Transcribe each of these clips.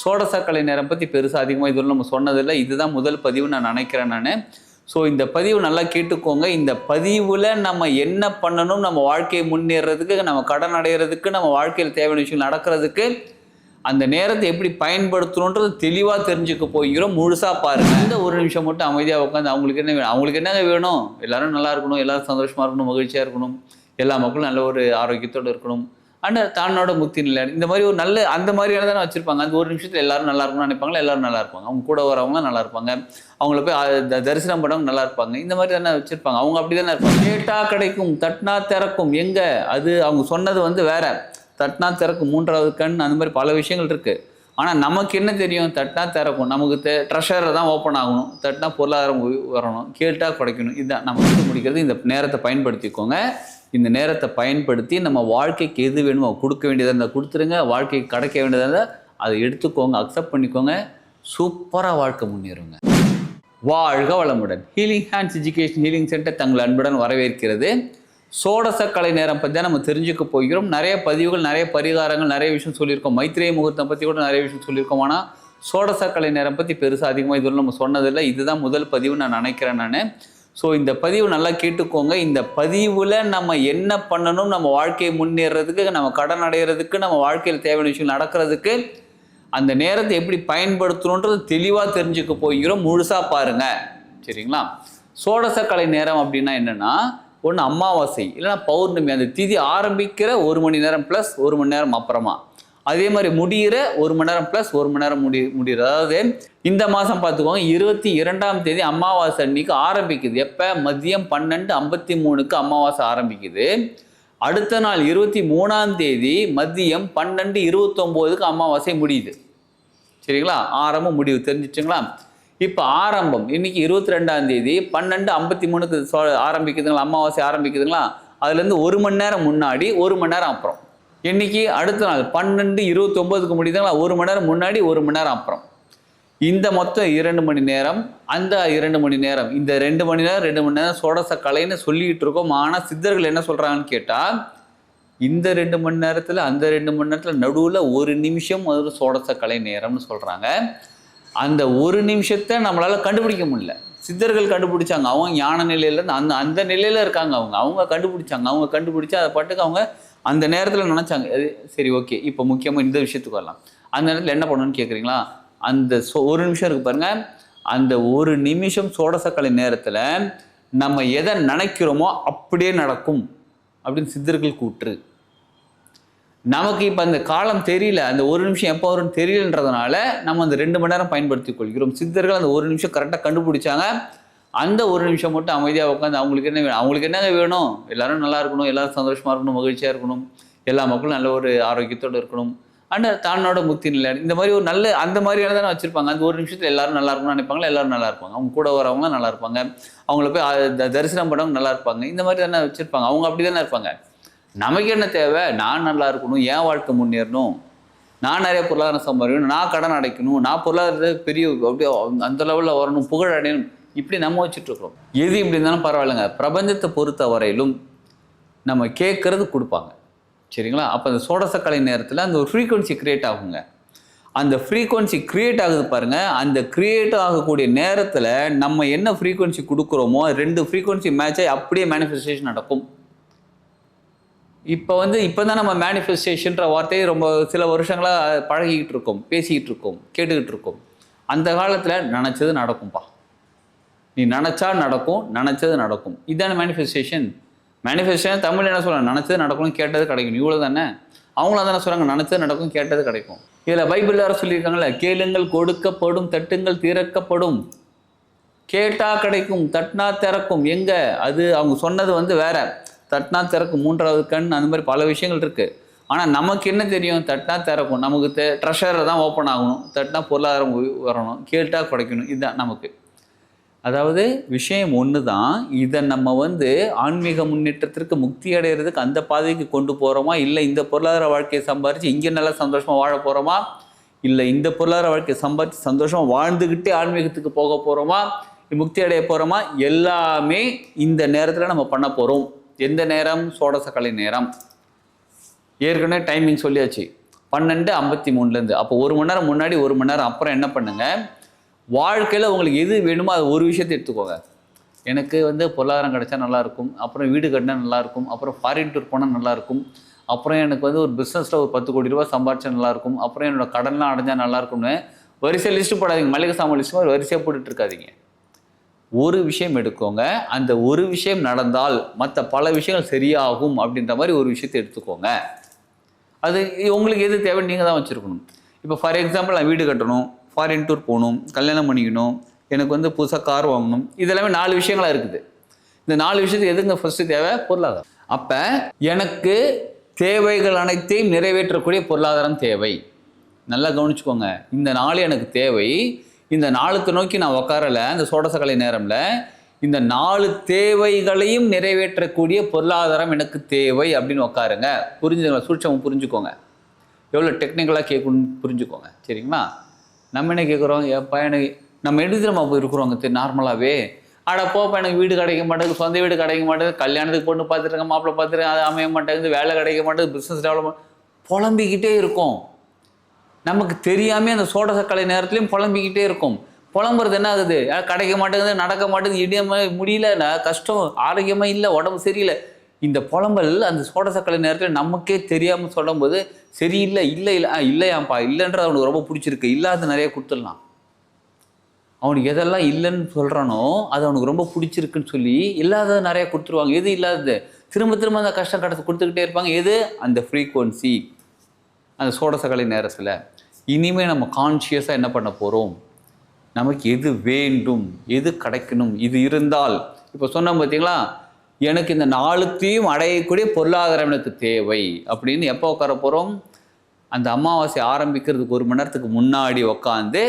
சோடசக்கலை நேரம் பற்றி பெருசாக அதிகமாக இதுவரை நம்ம சொன்னதில்லை. இதுதான் முதல் பதிவு நான் நினைக்கிறேன் நான். ஸோ இந்த பதிவு நல்லா கேட்டுக்கோங்க. இந்த பதிவில் நம்ம என்ன பண்ணணும்? நம்ம வாழ்க்கையை முன்னேறதுக்கு நம்ம கடன் அடைகிறதுக்கு நம்ம வாழ்க்கையில் தேவையான விஷயம் நடக்கிறதுக்கு அந்த நேரத்தை எப்படி பயன்படுத்தணுன்றது தெளிவாக தெரிஞ்சுக்க போகிறோம். முழுசாக பாருங்கள் இந்த ஒரு நிமிஷம் மட்டும் அமைதியாக உட்காந்து அவங்களுக்கு என்ன வேணும் அவங்களுக்கு என்னங்க வேணும்? எல்லாரும் நல்லா இருக்கணும். எல்லாரும் சந்தோஷமாக இருக்கணும் மகிழ்ச்சியாக இருக்கணும். எல்லா மக்களும் நல்ல ஒரு ஆரோக்கியத்தோடு இருக்கணும். அண்ட் தானோட முக்தி நிலை. இந்த மாதிரி ஒரு நல்ல அந்த மாதிரியான தானே வச்சிருப்பாங்க. அந்த ஒரு நிமிஷத்தில் எல்லாரும் நல்லா இருக்கணும்னு நினைப்பாங்க எல்லாரும் நல்லா இருப்பாங்க. அவங்க கூட வரவங்க நல்லா இருப்பாங்க. அவங்கள போய் த- தரிசனம் பண்ணவங்க நல்லா இருப்பாங்க. இந்த மாதிரி தானே வச்சிருப்பாங்க. அவங்க அப்படி தானே இருப்பாங்க. கேட்டா கிடைக்கும் தட்னா திறக்கும். எங்க? அது அவங்க சொன்னது வந்து வேற. தட்னா திறக்கும். மூன்றாவது கண் அந்த மாதிரி பல விஷயங்கள் இருக்கு. ஆனால் நமக்கு என்ன தெரியும்? தட்டினா திறக்கும். நமக்கு தே ட்ரெஷரை தான் ஓப்பன் ஆகணும். தட்டினா பொருளாதாரம் வரணும் கேட்டால் கிடைக்கணும் இதுதான். நம்ம முடிக்கிறது. இந்த நேரத்தை பயன்படுத்திக்கோங்க. இந்த நேரத்தை பயன்படுத்தி நம்ம வாழ்க்கைக்கு எது வேணுமோ கொடுக்க வேண்டியதாக இருந்தால் கொடுத்துருங்க. வாழ்க்கைக்கு கிடைக்க வேண்டியதாக இருந்தால் அதை எடுத்துக்கோங்க அக்செப்ட் பண்ணிக்கோங்க. சூப்பராக வாழ்க்கை முன்னேறுங்க. வாழ்க வளமுடன். Healing hands education healing centre தங்கள் அன்புடன் வரவேற்கிறது. சோடச கலை நேரம் பற்றி தான் நம்ம தெரிஞ்சுக்க போகிறோம். நிறைய பதிவுகள் நிறைய பரிகாரங்கள் நிறைய விஷயம் சொல்லியிருக்கோம். மைத்ரேய முகூர்த்தம் பற்றி கூட நிறைய விஷயம் சொல்லியிருக்கோம். ஆனால் சோடச கலை நேரம் பற்றி பெருசாக அதிகமாக இதுவரை நம்ம சொன்னதில்லை. இதுதான் முதல் பதிவு நான் நினைக்கிறேன் நான். ஸோ இந்த பதிவு நல்லா கேட்டுக்கோங்க. இந்த பதிவில் நம்ம என்ன பண்ணணும் நம்ம வாழ்க்கையை முன்னேறதுக்கு நம்ம கடன் அடைகிறதுக்கு நம்ம வாழ்க்கையில் தேவையான விஷயம் நடக்கிறதுக்கு அந்த நேரத்தை எப்படி பயன்படுத்தணுன்றது தெளிவாக தெரிஞ்சுக்க போகிறோம். முழுசாக பாருங்கள் சரிங்களா? சோடசக்கலை நேரம் அப்படின்னா என்னன்னா ஒன்று அமாவாசை இல்லைன்னா பௌர்ணமி அந்த திதி ஆரம்பிக்கிற ஒரு மணி நேரம் ப்ளஸ் ஒரு மணி நேரம் அப்புறமா. அதே மாதிரி முடிகிற ஒரு மணி நேரம் ப்ளஸ் ஒரு மணி நேரம் முடி முடிகிற அதாவது இந்த மாதம் பார்த்துக்கோங்க இருபத்தி இரண்டாம் தேதி அமாவாசை அன்னைக்கு ஆரம்பிக்குது. எப்போ? மதியம் பன்னெண்டு ஐம்பத்தி மூணுக்கு அமாவாசை ஆரம்பிக்குது. அடுத்த நாள் இருபத்தி மூணாம் தேதி மதியம் பன்னெண்டு இருபத்தொம்போதுக்கு அமாவாசை முடியுது. சரிங்களா? ஆரம்பம் முடிவு. தெரிஞ்சிச்சுங்களா? இப்போ ஆரம்பம். இன்னைக்கு இருபத்தி ரெண்டாம் தேதி பன்னெண்டு ஐம்பத்தி மூணுக்கு ஆரம்பிக்குதுங்களா? அமாவாசை ஆரம்பிக்குதுங்களா? அதுலேருந்து ஒரு மணி நேரம் முன்னாடி ஒரு மணி நேரம் அப்புறம். இன்னைக்கு அடுத்த நாள் பன்னெண்டு இருபத்தொம்போதுக்கு முடிந்தாங்களா ஒரு மணி நேரம் முன்னாடி ஒரு மணி நேரம் அப்புறம். இந்த மொத்தம் இரண்டு மணி நேரம் அந்த இரண்டு மணி நேரம் இந்த ரெண்டு மணி நேரம் ரெண்டு மணி நேரம் சோடச கலைன்னு சொல்லிட்டு இருக்கோம். ஆனால் சித்தர்கள் என்ன சொல்கிறாங்கன்னு கேட்டால் இந்த ரெண்டு மணி நேரத்தில் அந்த ரெண்டு மணி நேரத்தில் நடுவில் ஒரு நிமிஷம் அது சோடச கலை நேரம்னு சொல்கிறாங்க அந்த ஒரு நிமிஷத்தை நம்மளால் கண்டுபிடிக்க முடியல. சித்தர்கள் கண்டுபிடிச்சாங்க. அவங்க ஞான நிலையிலேருந்து அந்த அந்த நிலையில் இருக்காங்க அவங்க. அவங்க கண்டுபிடிச்சாங்க. அவங்க கண்டுபிடிச்சா அதை பாட்டுக்கு அவங்க அந்த நேரத்தில் நினச்சாங்க அது சரி ஓகே இப்போ முக்கியமாக இந்த விஷயத்துக்கு வரலாம். அந்த நேரத்தில் என்ன பண்ணணும்னு கேட்குறீங்களா அந்த சோ ஒரு நிமிஷம் இருக்கு பாருங்க. அந்த ஒரு நிமிஷம் சோடசக்கலை நேரத்தில் நம்ம எதை நினைக்கிறோமோ அப்படியே நடக்கும் அப்படின்னு சித்தர்கள் கூற்று. நமக்கு இப்போ அந்த காலம் தெரியல அந்த ஒரு நிமிஷம் எப்போ வரும்னு தெரியலன்றதுனால நம்ம அந்த ரெண்டு மணி நேரம் பயன்படுத்திக் கொள்கிறோம். சித்தர்கள் அந்த ஒரு நிமிஷம் கரெக்டாக கண்டுபிடிச்சாங்க. அந்த ஒரு நிமிஷம் மட்டும் அமைதியாக உட்காந்து அவங்களுக்கு என்ன வேணும்? அவங்களுக்கு என்னங்க வேணும்? எல்லாரும் நல்லா இருக்கணும் எல்லாரும் சந்தோஷமாக இருக்கணும் மகிழ்ச்சியாக இருக்கணும். எல்லா மக்களும் நல்ல ஒரு ஆரோக்கியத்தோடு இருக்கணும். அண்ட் தானோட முக்தி நிலை இந்த மாதிரி ஒரு நல்ல அந்த மாதிரியான தானே வச்சுருப்பாங்க. அந்த ஒரு நிமிஷத்தில் எல்லாரும் நல்லா இருக்கணும்னு நினைப்பாங்க எல்லாரும் நல்லா இருப்பாங்க. அவங்க கூட வரவங்க நல்லா இருப்பாங்க. அவங்கள போய் த- தரிசனம் பண்ணவங்க நல்லா இருப்பாங்க. இந்த மாதிரி தானே வச்சுருப்பாங்க. அவங்க அப்படி தானே இருப்பாங்க. நமக்கு என்ன தேவை? நான் நல்லா இருக்கணும் என் வாழ்க்கை முன்னேறணும். நான் நிறைய பொருளாதாரம் சம்பாதிக்கணும் நான் கடன் அடைக்கணும் நான் பொருளாதாரத்தை பெரிய அப்படியே அந்த லெவலில் வரணும் புகழ் அடையணும். இப்படி நம்ம வச்சுட்ருக்குறோம். எது இப்படி இருந்தாலும் பரவாயில்லைங்க. பிரபஞ்சத்தை பொறுத்த வரையிலும் நம்ம கேட்குறது கொடுப்பாங்க. சரிங்களா? அப்போ அந்த சோடசக்கலை நேரத்தில் அந்த ஒரு ஃப்ரீக்குவன்சி க்ரியேட் ஆகுங்க. அந்த ஃப்ரீக்குவன்சி கிரியேட் ஆகுது பாருங்கள் அந்த க்ரியேட் ஆகக்கூடிய நேரத்தில் நம்ம என்ன ஃப்ரீக்குவன்சி கொடுக்குறோமோ ரெண்டு ஃப்ரீக்குவன்சி மேட்ச் அப்படியே மேனிஃபெஸ்டேஷன் நடக்கும். இப்போ வந்து இப்போ தான் நம்ம மேனிஃபெஸ்டேஷன்ற வார்த்தையை ரொம்ப சில வருஷங்களாக பழகிக்கிட்டு இருக்கோம் பேசிக்கிட்டு இருக்கோம் கேட்டுக்கிட்டு இருக்கோம். அந்த காலத்தில் நினச்சது நடக்கும்பா. நீ நினச்சா நடக்கும் நினச்சது நடக்கும். இதுதானே மேனிஃபெஸ்டேஷன் மேனிஃபெஸ்டேஷன் தமிழ் என்ன சொல்கிறாங்க நினச்சது நடக்கும் கேட்டது கிடைக்கும். இவ்வளோ தானே? அவங்களும் தானே சொல்கிறாங்க நினச்சது நடக்கும் கேட்டது கிடைக்கும். இதில் பைபிள் வேறு சொல்லியிருக்காங்கல்ல கேளுங்கள் கொடுக்கப்படும் தட்டுங்கள் திறக்கப்படும். கேட்டால் கிடைக்கும் தட்டினா திறக்கும். எங்கே? அது அவங்க சொன்னது வந்து வேற. தட்டினா திறக்கும் மூன்றாவது கண் அந்த மாதிரி பல விஷயங்கள் இருக்குது ஆனால் நமக்கு என்ன தெரியும்? தட்டினா திறக்கும். நமக்கு தெ ட்ரெஷரை தான் ஓப்பன் ஆகணும். தட்டினா பொருளாதாரம் வரணும் கேட்டால் கிடைக்கணும். இதுதான் நமக்கு. அதாவது விஷயம் ஒன்று தான் இதை நம்ம வந்து ஆன்மீக முன்னேற்றத்திற்கு முக்தி அடைகிறதுக்கு அந்த பாதைக்கு கொண்டு போகிறோமா இல்லை இந்த பொருளாதார வாழ்க்கையை சம்பாரித்து இங்கே நல்லா சந்தோஷமாக வாழ போகிறோமா இல்லை இந்த பொருளாதார வாழ்க்கையை சம்பாரித்து சந்தோஷமாக வாழ்ந்துக்கிட்டே ஆன்மீகத்துக்கு போக போகிறோமா முக்தி அடைய போகிறோமா எல்லாமே இந்த நேரத்தில் நம்ம பண்ண போகிறோம் எந்த நேரம்? சோடசக்கலை நேரம். ஏற்கனவே டைமிங் சொல்லியாச்சு. பன்னெண்டு ஐம்பத்தி மூணுலேருந்து அப்போ ஒரு மணி நேரம் முன்னாடி ஒரு மணி நேரம் அப்புறம் என்ன பண்ணுங்கள் வாழ்க்கையில் உங்களுக்கு எது வேணுமோ அது ஒரு விஷயத்தை எடுத்துக்கோங்க. எனக்கு வந்து பொருளாதாரம் கிடைச்சா நல்லாயிருக்கும் அப்புறம் வீடு கட்டினா நல்லாயிருக்கும் அப்புறம் ஃபாரின் டூர் போனால் நல்லாயிருக்கும் அப்புறம் எனக்கு வந்து ஒரு பிஸ்னஸில் ஒரு பத்து கோடி ரூபா சம்பாரிச்சா நல்லாயிருக்கும் அப்புறம் என்னோட கடன்லாம் அடைஞ்சால் நல்லாயிருக்கும்னு வரிசை லிஸ்ட்டு போடாதீங்க. மளிகை சாமான் லிஸ்ட்டு மாதிரி வரிசையாக போட்டுட்டு இருக்காதீங்க ஒரு விஷயம் எடுக்கோங்க. அந்த ஒரு விஷயம் நடந்தால் மற்ற பல விஷயங்கள் சரியாகும் அப்படின்ற மாதிரி ஒரு விஷயத்தை எடுத்துக்கோங்க. அது உங்களுக்கு எது தேவை நீங்கள் தான் வச்சுருக்கணும். இப்போ ஃபார் எக்ஸாம்பிள் நான் வீடு கட்டணும். ஃபாரின் டூர் போகணும் கல்யாணம் பண்ணிக்கணும் எனக்கு வந்து புதுசாக கார் வாங்கணும் இதெல்லாமே நாலு விஷயங்களாக இருக்குது. இந்த நாலு விஷயத்துக்கு எதுங்க ஃபஸ்ட்டு தேவை? பொருளாதாரம். அப்போ எனக்கு தேவைகள் அனைத்தையும் நிறைவேற்றக்கூடிய பொருளாதாரம் தேவை. நல்லா கவனிச்சுக்கோங்க. இந்த நாள் எனக்கு தேவை. இந்த நாளுக்கு நோக்கி நான் உட்காரல இந்த சோடசக்கலை நேரம்ல இந்த நாலு தேவைகளையும் நிறைவேற்றக்கூடிய பொருளாதாரம் எனக்கு தேவை அப்படின்னு உட்காருங்க புரிஞ்சுங்களா சூட்சமும் புரிஞ்சுக்கோங்க. எவ்வளோ டெக்னிக்கலாக கேட்கணும்னு புரிஞ்சுக்கோங்க. சரிங்களா? நம்ம என்ன கேட்குறோம் என் எனக்கு நம்ம எப்படி நம்ம இருக்கிறோங்க நார்மலாகவே அட போப்பா எனக்கு வீடு கிடைக்க மாட்டேங்குது சொந்த வீடு கிடைக்க மாட்டேங்குது கல்யாணத்துக்கு பொண்ணு பார்த்துருக்கேன் மாப்பிள்ளை பார்த்துருக்கேன் அது அமைய மாட்டேங்குது வேலை கிடைக்க மாட்டேங்குது பிஸ்னஸ் டெவலப்மெண்ட் புலம்பிக்கிட்டே இருக்கும். நமக்கு தெரியாமல் அந்த சோடசக்கலை நேரத்துலையும் புலம்பிக்கிட்டே இருக்கும். புலம்புறது என்ன ஆகுது? கிடைக்க மாட்டேங்குது நடக்க மாட்டேங்குது இடியாம முடியல கஷ்டம் ஆரோக்கியமாக இல்லை உடம்பு சரியில்லை. இந்த புலம்பல் அந்த சோடசக்கலை நேரத்தில் நமக்கே தெரியாமல் சொல்லும்போது சரியில்லை இல்லை இல்லை ஆ இல்லையாம்ப்பா இல்லைன்றது அவனுக்கு ரொம்ப பிடிச்சிருக்கு. இல்லாத நிறைய கொடுத்துடலாம். அவனுக்கு எதெல்லாம் இல்லைன்னு சொல்கிறானோ அது அவனுக்கு ரொம்ப பிடிச்சிருக்குன்னு சொல்லி இல்லாததை நிறைய கொடுத்துருவாங்க. எது இல்லாதது? திரும்ப திரும்ப அந்த கஷ்டம் கடத்து கொடுத்துக்கிட்டே இருப்பாங்க. எது? அந்த ஃப்ரீக்குவன்சி அந்த சோடசக்கலை நேரத்தில். இனிமேல் நம்ம கான்ஷியஸாக என்ன பண்ண போகிறோம் நமக்கு எது வேண்டும்? எது கிடைக்கணும்? இது இருந்தால் இப்போ சொன்னோம் பார்த்தீங்களா எனக்கு இந்த நாளுத்தையும் அடையக்கூடிய பொருளாதாரம் எனக்கு தேவை அப்படின்னு எப்போ உட்கார போகிறோம் அந்த அமாவாசை ஆரம்பிக்கிறதுக்கு ஒரு மணி நேரத்துக்கு முன்னாடி உட்காந்து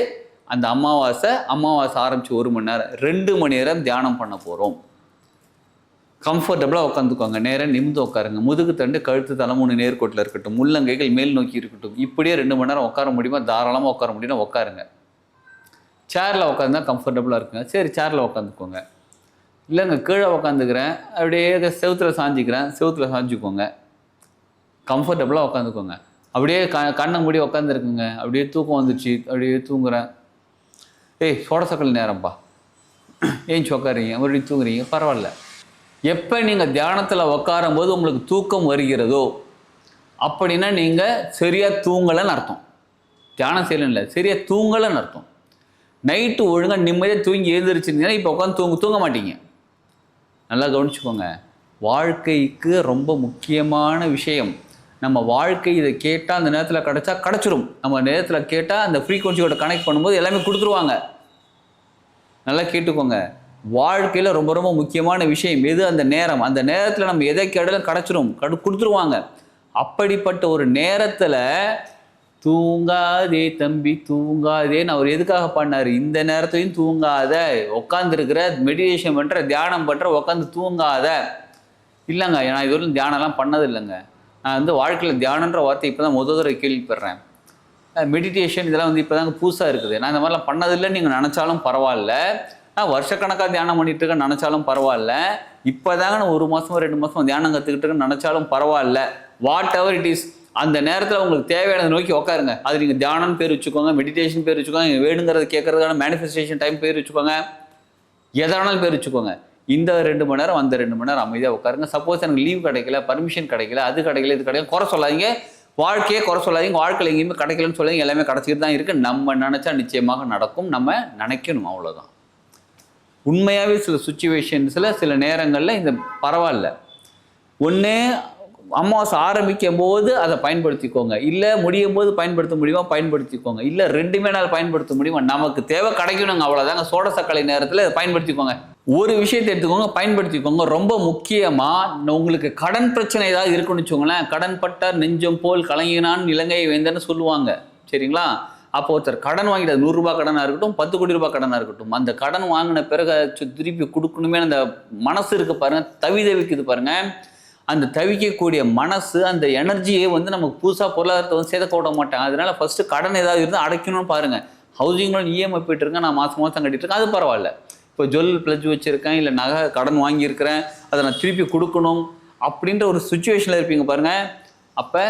அந்த அமாவாசை அமாவாசை ஆரம்பித்து ஒரு மணி நேரம் ரெண்டு மணி நேரம் தியானம் பண்ண போகிறோம் கம்ஃபர்டபுளாக உட்காந்துக்கோங்க நேரம் நிமிந்து உட்காருங்க முதுகு தண்டு கழுத்து தலை மூணு நேர்கோட்டில் இருக்கட்டும் முள்ளங்கைகள் மேல் நோக்கி இருக்கட்டும் இப்படியே ரெண்டு மணி நேரம் உட்கார முடியுமா? தாராளமாக உட்கார முடியும்னா உட்காருங்க சேரில் உட்காந்தா கம்ஃபர்டபுளாக இருக்குங்க. சரி சேரில் உட்காந்துக்கோங்க இல்லைங்க கீழே உக்காந்துக்கிறேன். அப்படியே செவுத்துல சாஞ்சிக்கிறேன். செவுத்துல சாஞ்சிக்கோங்க. கம்ஃபர்டபுளாக உட்காந்துக்கோங்க அப்படியே க கண்ணை மூடி உட்காந்துருக்குங்க அப்படியே தூக்கம் வந்துச்சு அப்படியே தூங்குறேன். ஏய் சோடசக்கல் நேரம்ப்பா ஏன் உட்காருங்க மறுபடியும் தூங்குறீங்க. பரவாயில்ல. எப்போ நீங்கள் தியானத்தில் உட்காரும் போது உங்களுக்கு தூக்கம் வருகிறதோ அப்படின்னா நீங்கள் சரியாக தூங்கலைன்னு அர்த்தம். தியானம் செய்யலன்னு இல்லை சரியாக தூங்கலைன்னு அர்த்தம். நைட்டு ஒழுங்காக நிம்மதியாக தூங்கி எழுந்திரிச்சிருந்தீங்கன்னா இப்போ உட்காந்து தூங்க தூங்க மாட்டீங்க. நல்லா கவனிச்சுக்கோங்க. வாழ்க்கைக்கு ரொம்ப முக்கியமான விஷயம். நம்ம வாழ்க்கை இதை கேட்டால் அந்த நேரத்தில் கிடச்சா கிடச்சிரும். நம்ம நேரத்தில் கேட்டால் அந்த ஃப்ரீக்குவன்சியோட கனெக்ட் பண்ணும்போது எல்லாமே கொடுத்துருவாங்க. நல்லா கேட்டுக்கோங்க. வாழ்க்கையில் ரொம்ப ரொம்ப முக்கியமான விஷயம் எது? அந்த நேரம். அந்த நேரத்தில் நம்ம எதை கேட்டாலும் கிடச்சிரும். கடு கொடுத்துருவாங்க. அப்படிப்பட்ட ஒரு நேரத்தில் தூங்காதே தம்பி தூங்காதேன்னு அவர் எதுக்காக பண்ணார் இந்த நேரத்துலையும் தூங்காத. உட்காந்துருக்கிற மெடிடேஷன் பண்ணுற தியானம் பண்ணுற உட்காந்து தூங்காத. இல்லைங்க நான் இதுவரையும் தியானம்லாம் பண்ணது இல்லைங்க நான் வந்து வாழ்க்கையில் தியானன்ற வார்த்தை இப்போ தான் முதல் தடவை கேள்விப்படுறேன். மெடிடேஷன் இதெல்லாம் வந்து இப்போ தாங்க புதுசாக இருக்குது. நான் இந்த மாதிரிலாம் பண்ணதில்லைன்னு நீங்கள் நினச்சாலும் பரவாயில்ல. நான் வருஷக்கணக்காக தியானம் பண்ணிகிட்டு இருக்கேன் நினச்சாலும் பரவாயில்ல. இப்போ தாங்க நான் ஒரு மாதம் ரெண்டு மாதம் தியானம் கற்றுக்கிட்டு இருக்கேன்னு நினச்சாலும் பரவாயில்ல. வாட் எவர் இட் இஸ் அந்த நேரத்தில் உங்களுக்கு தேவையானதை நோக்கி உட்காருங்க அது நீங்கள் தியானம் பேர் வச்சுக்கோங்க மெடிடேஷன் பேர் வச்சுக்கோங்க நீங்கள் வேணுங்கிறத கேட்கறதுக்கான மேனிஃபெஸ்டேஷன் டைம் பேர் வச்சுக்கோங்க. எதானாலும் பேர் வச்சுக்கோங்க. இந்த ரெண்டு மணி நேரம் அந்த ரெண்டு மணி நேரம் அமைதியாக உட்காருங்க சப்போஸ் எனக்கு லீவ் கிடைக்கல பர்மிஷன் கிடைக்கல அது கிடைக்கல இது கிடைக்கல குறை சொல்லாதீங்க. வாழ்க்கையே குறை சொல்லாதீங்க. வாழ்க்கையில் எங்கேயுமே கிடைக்கலன்னு சொல்லாதீங்க எல்லாமே கிடைச்சிட்டு தான் இருக்குது நம்ம நினச்சா நிச்சயமாக நடக்கும். நம்ம நினைக்கணும் அவ்வளோதான் உண்மையாகவே சில சுச்சுவேஷன்ஸில் சில நேரங்களில் இந்த பரவாயில்ல. ஒன்று அமாவாசை ஆரம்பிக்கும் போது அதை பயன்படுத்திக்கோங்க. இல்லை முடியும் போது பயன்படுத்த முடியுமா? பயன்படுத்திக்கோங்க. இல்லை ரெண்டுமே நாள் பயன்படுத்த முடியுமா? நமக்கு தேவை கிடைக்கணுங்க அவ்வளோதாங்க சோடசக்கலை நேரத்தில் அதை பயன்படுத்திக்கோங்க. ஒரு விஷயத்தை எடுத்துக்கோங்க பயன்படுத்திக்கோங்க. ரொம்ப முக்கியமாக உங்களுக்கு கடன் பிரச்சனை ஏதாவது இருக்குன்னு வச்சுக்கோங்களேன். கடன் பட்டார் நெஞ்சம் போல் கலங்கினான் இலங்கை வேந்தன்னு சொல்லுவாங்க. சரிங்களா? அப்போ ஒருத்தர் கடன் வாங்கிட்டு நூறுரூபா கடனாக இருக்கட்டும் பத்து கோடி ரூபாய் கடனாக இருக்கட்டும். அந்த கடன் வாங்கின பிறகு திருப்பி கொடுக்கணுமே அந்த மனசு இருக்கு பாருங்கள் தவி தவிக்குது பாருங்கள் அந்த தவிக்கக்கூடிய மனசு அந்த எனர்ஜியை வந்து நமக்கு புதுசாக பொருளாதாரத்தை வந்து சேதக்க விட மாட்டாங்க அதனால் ஃபஸ்ட்டு கடன் ஏதாவது இருந்தால் அடைக்கணும்னு பாருங்கள் ஹவுசிங் லோன் இஎம்ஐ போயிட்டுருக்கேன் நான் மாதம் மாதம் கட்டிட்டுருக்கேன் அது பரவாயில்ல. இப்போ ஜுவல் பிளஜ் வச்சுருக்கேன். இல்லை நகை கடன் வாங்கியிருக்கிறேன். அதை நான் திருப்பி கொடுக்கணும் அப்படின்ற ஒரு சுச்சுவேஷனில் இருப்பீங்க பாருங்கள் அப்போ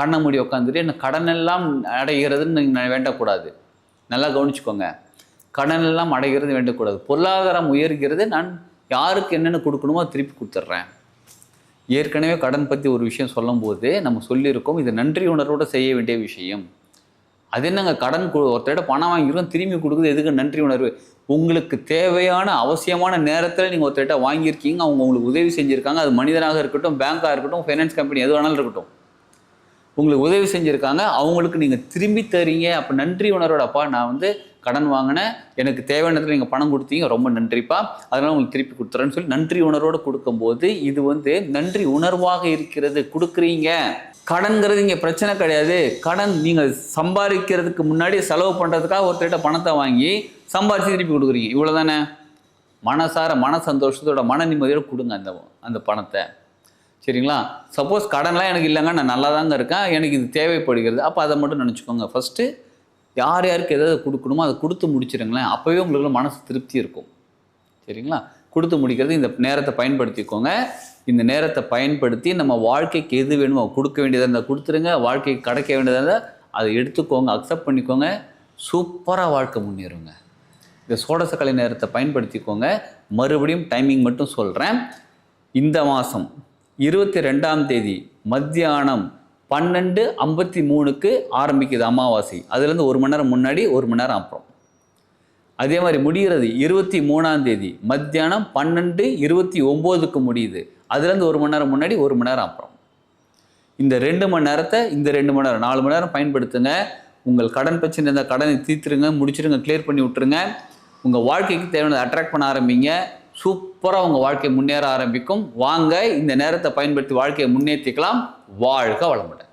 கண்ணை மூடி உட்காந்துட்டு எனக்கு கடன் எல்லாம் அடைகிறதுன்னு நீங்கள் வேண்டக்கூடாது. நல்லா கவனிச்சுக்கோங்க. கடன் எல்லாம் அடைகிறது வேண்டக்கூடாது. பொருளாதாரம் உயர்கிறது நான் யாருக்கு என்னென்ன கொடுக்கணுமோ திருப்பி கொடுத்துட்றேன். ஏற்கனவே கடன் பற்றி ஒரு விஷயம் சொல்லும்போது நம்ம சொல்லியிருக்கோம் இது நன்றி உணர்வோடு செய்ய வேண்டிய விஷயம். அது என்னங்க? கடன் கு- ஒருத்தர்கிட்ட பணம் வாங்கியிருக்கோம் திரும்பி கொடுக்குறது எதுக்கு நன்றி உணர்வு? உங்களுக்கு தேவையான அவசியமான நேரத்தில் நீங்கள் ஒருத்தர்கிட்ட வாங்கியிருக்கீங்க அவங்க உங்களுக்கு உதவி செஞ்சுருக்காங்க. அது மனிதனாக இருக்கட்டும் பேங்காக இருக்கட்டும் ஃபைனான்ஸ் கம்பெனி எது வேணாலும் இருக்கட்டும். உங்களுக்கு உதவி செஞ்சுருக்காங்க அவங்களுக்கு நீங்கள் திரும்பி தரீங்க. அப்போ நன்றி உணர்வோட அப்பா நான் வந்து கடன் வாங்கினேன் எனக்கு தேவையானதில் நீங்கள் பணம் கொடுத்தீங்க ரொம்ப நன்றிப்பா. அதனால் உங்களுக்கு திருப்பி கொடுத்துறேன்னு சொல்லி நன்றி உணர்வோடு கொடுக்கும்போது இது வந்து நன்றி உணர்வாக இருக்கிறது. கொடுக்குறீங்க. கடன்கிறது இங்கே பிரச்சனை கிடையாது. கடன் நீங்கள் சம்பாதிக்கிறதுக்கு முன்னாடி செலவு பண்ணுறதுக்காக ஒருத்தர்கிட்ட பணத்தை வாங்கி சம்பாரித்து திருப்பி கொடுக்குறீங்க. இவ்வளோ தானே மனசார மன சந்தோஷத்தோட மன நிம்மதியோடு கொடுங்க அந்த அந்த பணத்தை. சரிங்களா? சப்போஸ் கடன்லாம் எனக்கு இல்லைங்க நான் நல்லா தாங்க இருக்கேன். எனக்கு இது தேவைப்படுகிறது. அப்போ அதை மட்டும் நினச்சிக்கோங்க. ஃபஸ்ட்டு யார் யாருக்கு எதாவது கொடுக்கணுமோ அதை கொடுத்து முடிச்சிடுங்களேன் அப்போவே உங்களுக்கு மனசு திருப்தி இருக்கும். சரிங்களா? கொடுத்து முடிக்கிறது இந்த நேரத்தை பயன்படுத்திக்கோங்க. இந்த நேரத்தை பயன்படுத்தி நம்ம வாழ்க்கைக்கு எது வேணுமோ கொடுக்க வேண்டியதாக இருந்தால் கொடுத்துருங்க. வாழ்க்கைக்கு கிடைக்க வேண்டியதாக இருந்தால் அதை எடுத்துக்கோங்க அக்செப்ட் பண்ணிக்கோங்க. சூப்பராக வாழ்க்கை முன்னேறுங்க. இந்த சோடசக்கலை நேரத்தை பயன்படுத்திக்கோங்க. மறுபடியும் டைமிங் மட்டும் சொல்கிறேன் இந்த மாதம் இருபத்தி ரெண்டாம் தேதி மத்தியானம் பன்னெண்டு ஐம்பத்தி மூணுக்கு ஆரம்பிக்குது அமாவாசை. அதுலேருந்து ஒரு மணி நேரம் முன்னாடி ஒரு மணி நேரம் அப்புறம். அதே மாதிரி முடிகிறது இருபத்தி மூணாம் தேதி. மத்தியானம் பன்னெண்டு இருபத்தி ஒம்போதுக்கு முடியுது. அதுலேருந்து ஒரு மணி நேரம் முன்னாடி ஒரு மணி நேரம் அப்புறம். இந்த ரெண்டு மணி நேரத்தை இந்த ரெண்டு மணி நேரம் நாலு மணி நேரம் பயன்படுத்துங்க. உங்கள் கடன் பிரச்சனை இருந்தால் கடனை தீர்த்துருங்க முடிச்சிருங்க கிளியர் பண்ணி விட்டுருங்க. உங்கள் வாழ்க்கைக்கு தேவையானதை அட்ராக்ட் பண்ண ஆரம்பிங்க. சூப்பராக உங்கள் வாழ்க்கை முன்னேற ஆரம்பிக்கும். வாங்க இந்த நேரத்தை பயன்படுத்தி வாழ்க்கையை முன்னேற்றிக்கலாம் வாழ்க வளமுடன்.